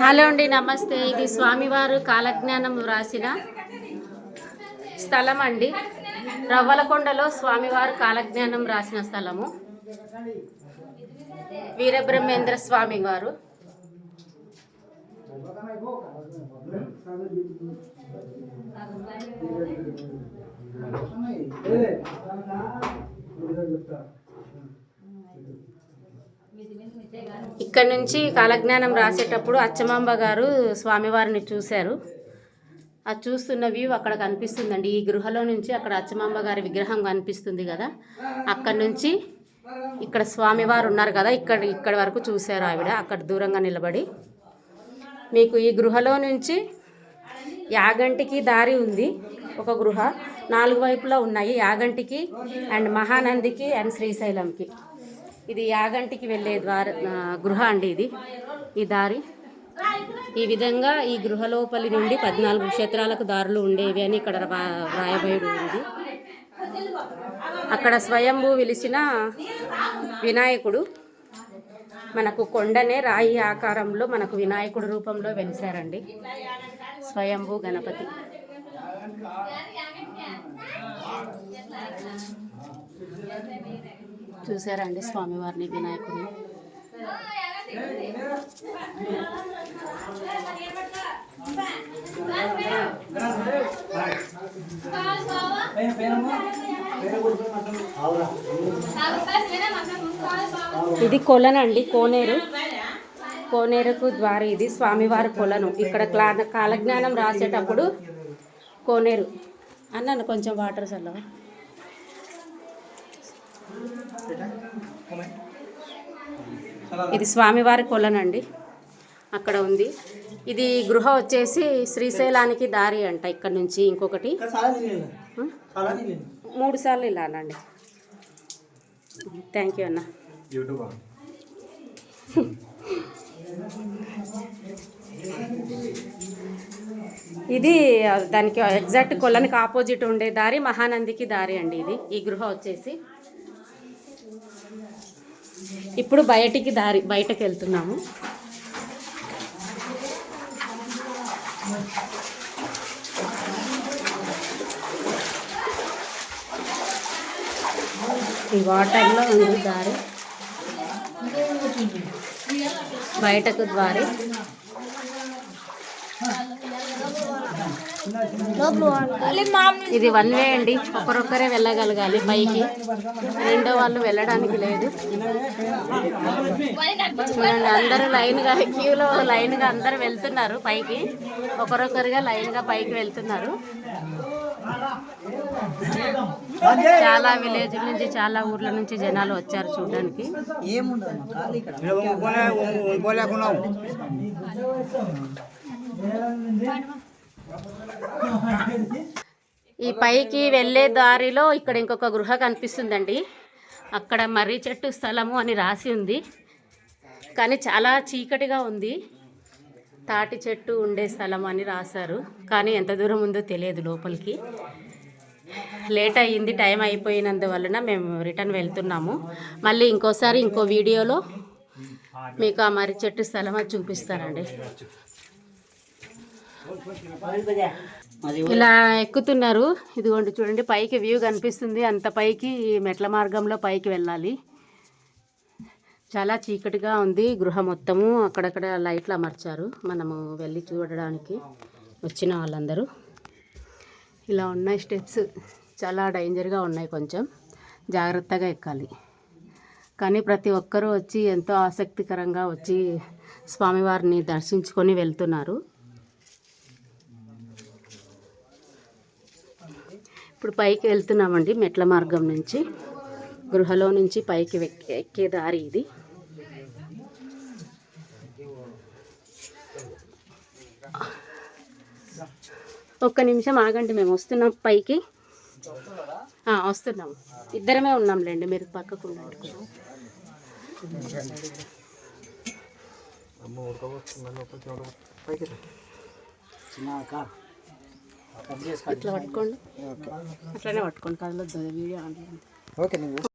Hello అండి నమస్తే ఇది స్వామివారు కాలజ్ఞానం వ్రాసిన స్థలం అండి రవ్వలకొండలో స్వామివారు కాలజ్ఞానం రాసిన స్థలము వీరబ్రహ్మేంద్ర స్వామి వారు ఇక్కడ నుంచి కాలజ్ఞానం రాసేటప్పుడు అచ్చమాంబ గారు స్వామివారిని చూశారు. అది చూస్తున్న వ్యూ అక్కడ కనిపిస్తుందండి. ఈ గృహలో నుంచి అక్కడ అచ్చమాంబ గారి విగ్రహం కనిపిస్తుంది కదా. అక్కడ నుంచి ఇక్కడ స్వామివారు ఉన్నారు కదా. ఇక్కడ ఇక్కడ వరకు చూశారు ఆవిడ. అక్కడ దూరంగా నిలబడి. మీకు ఈ గృహలో నుంచి యాగంటికి దారి ఉంది. ఒక గృహ. నాలుగు వైపులా ఉన్నాయి. యాగంటికి అండ్ మహానందికి అండ్ శ్రీశైలంకి. ఇది యాగంటికి వెళ్ళే ద్వార గృహ అండి ఇది. ఈ దారి. ఈ విధంగా ఈ గృహ లోపలి నుండి పద్నాలుగు క్షేత్రాలకు దారులు ఉండేవి అని ఇక్కడ రాయబడి ఉంది. అక్కడ స్వయంభూ విలిసిన వినాయకుడు మనకు కొండనే రాయి ఆకారంలో మనకు వినాయకుడు రూపంలో వెలిశారండి. స్వయంభూ గణపతి. చూసారండి స్వామివారిని వినాయకుడిని. ఇది కొలనండి కోనేరు. కోనేరుకు ద్వారా ఇది స్వామివారి కొలను. ఇక్కడ క్లా కాలజ్ఞానం రాసేటప్పుడు కోనేరు. అన్నాను కొంచెం వాటర్ చల్లవా? ఇది స్వామివారి కొలనండి. అక్కడ ఉంది. ఇది గృహ వచ్చేసి శ్రీశైలానికి దారి అంట ఇక్కడ నుంచి ఇంకొకటి? మూడు సార్లు ఇలా అనండి థ్యాంక్ యూ అన్న. ఇది దానికి ఎగ్జాక్ట్ కొలనికి ఆపోజిట్ ఉండే దారి మహానందికి దారి అండి ఇది. ఈ గృహ వచ్చేసి. ఇప్పుడు బయటికి దారి బయటకు వెళ్తున్నాము. ఈ వాటర్లో ఉంది దారి. బయటకు ద్వారి. ఇది వన్ వే అండి. ఒకరొక్కరే వెళ్ళగలగాలి పైకి. రెండో వాళ్ళు వెళ్ళడానికి లేదు. చూడండి అందరూ లైన్గా క్యూలో లైన్గా అందరూ వెళ్తున్నారు పైకి. ఒకరొకరుగా లైన్గా పైకి వెళ్తున్నారు. చాలా విలేజ్ నుంచి చాలా ఊర్ల నుంచి జనాలు వచ్చారు చూడడానికి. ఈ పైకి వెళ్ళే దారిలో ఇక్కడ ఇంకొక గృహ కనిపిస్తుందండి. అక్కడ మర్రి చెట్టు స్థలము అని రాసి ఉంది. కానీ చాలా చీకటిగా ఉంది. తాటి చెట్టు ఉండే స్థలం అని రాశారు. కానీ ఎంత దూరం ఉందో తెలియదు లోపలికి. లేట్ అయ్యింది టైం అయిపోయినందువలన మేము రిటర్న్ వెళ్తున్నాము. మళ్ళీ ఇంకోసారి ఇంకో వీడియోలో మీకు ఆ మర్రి చెట్టు స్థలం అది చూపిస్తానండి. ఇలా ఎక్కుతున్నారు. ఇదిగోండి చూడండి పైకి వ్యూ కనిపిస్తుంది. అంత పైకి మెట్ల మార్గంలో పైకి వెళ్ళాలి. చాలా చీకటిగా ఉంది గృహ మొత్తము. అక్కడక్కడ లైట్లు అమర్చారు. మనము వెళ్ళి చూడడానికి వచ్చిన వాళ్ళందరూ. ఇలా ఉన్నాయి స్టెప్స్. చాలా డేంజర్గా ఉన్నాయి కొంచెం. జాగ్రత్తగా ఎక్కాలి. కానీ ప్రతి ఒక్కరూ వచ్చి ఎంతో ఆసక్తికరంగా వచ్చి స్వామివారిని దర్శించుకొని వెళ్తున్నారు. ఇప్పుడు పైకి వెళ్తున్నామండి మెట్ల మార్గం నుంచి. గృహలో నుంచి పైకి వెక్- ఎక్కే దారి ఇది. ఒక్క నిమిషం ఆగండి మేము వస్తున్నాం పైకి. ఆ, వస్తున్నాం. ఇద్దరమే ఉన్నాంలేండి మీరు పక్కకు ఉండండి. కొంచెం. ఇట్లా పట్టుకోండి. అట్లనే పట్టుకోండి. కదలొద్దు వీడియో చేయండి. ఓకే